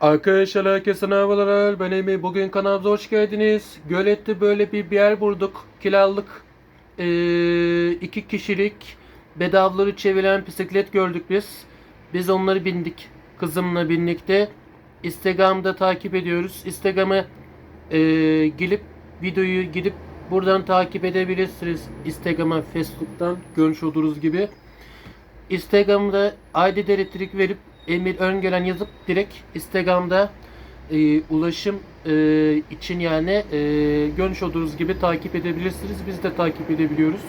Arkadaşlar herkese merhabalar. Ben Emir. Bugün kanalımıza hoş geldiniz. Gölet'te böyle bir, yer bulduk. Kiralık ee, iki kişilik bedavaları çeviren bisiklet gördük biz. Biz onları bindik. Kızımla birlikte. Instagram'da takip ediyoruz. Instagram'a ee, gelip videoyu gidip buradan takip edebilirsiniz. Instagram'a, Facebook'tan görmüş olduğunuz gibi. Instagram'da ID elektrik verip Emir Öngören yazıp direkt Instagram'da e, ulaşım e, için yani e, görmüş olduğunuz gibi takip edebilirsiniz. Biz de takip edebiliyoruz.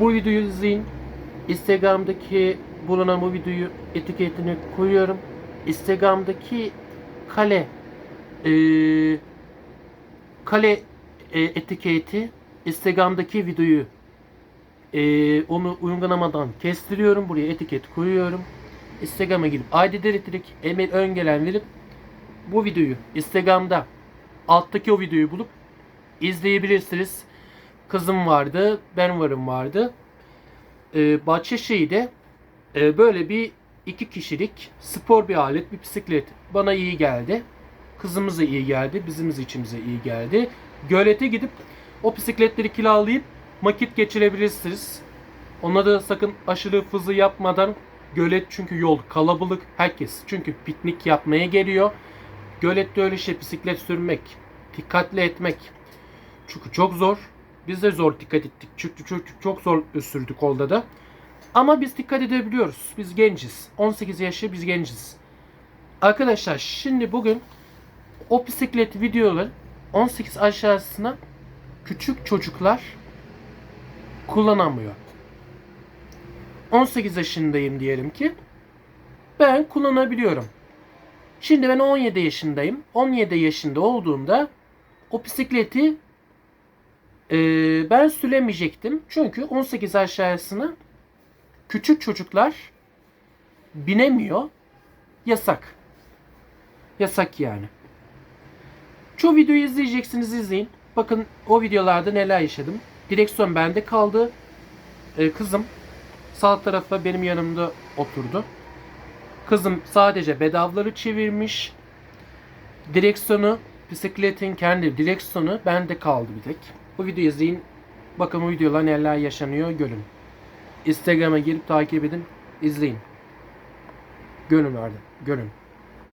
Bu videoyu izleyin. Instagram'daki bulunan bu videoyu etiketini koyuyorum. Instagram'daki kale e, kale e, etiketi Instagram'daki videoyu ee, onu uygulamadan kestiriyorum. Buraya etiket koyuyorum. Instagram'a girip ID elektrik Emir Öngelen verip bu videoyu Instagram'da alttaki o videoyu bulup izleyebilirsiniz. Kızım vardı, ben varım vardı. Ee, Bahçeşehir'de e, böyle bir iki kişilik spor bir alet, bir bisiklet bana iyi geldi. Kızımıza iyi geldi, bizim içimize iyi geldi. Gölete gidip o bisikletleri kiralayıp vakit geçirebilirsiniz. Ona da sakın aşırı hızlı yapmadan gölet çünkü yol kalabalık herkes çünkü piknik yapmaya geliyor. Gölette öyle şey bisiklet sürmek, dikkatli etmek çünkü çok zor. Biz de zor dikkat ettik. Çünkü çok, çok zor sürdük orada da. Ama biz dikkat edebiliyoruz. Biz genciz. 18 yaşı biz genciz. Arkadaşlar şimdi bugün o bisiklet videoları 18 aşağısına küçük çocuklar kullanamıyor. 18 yaşındayım diyelim ki. Ben kullanabiliyorum. Şimdi ben 17 yaşındayım. 17 yaşında olduğumda o bisikleti e, ben süremeyecektim. Çünkü 18 aşağısına küçük çocuklar binemiyor. Yasak. Yasak yani. Çoğu videoyu izleyeceksiniz izleyin. Bakın o videolarda neler yaşadım. Direksiyon bende kaldı. Ee, kızım sağ tarafa benim yanımda oturdu. Kızım sadece bedavları çevirmiş. Direksiyonu bisikletin kendi direksiyonu bende kaldı bir tek. Bu videoyu izleyin. Bakın bu videolar neler yaşanıyor görün. Instagram'a girip takip edin. izleyin. Görün vardı. Görün.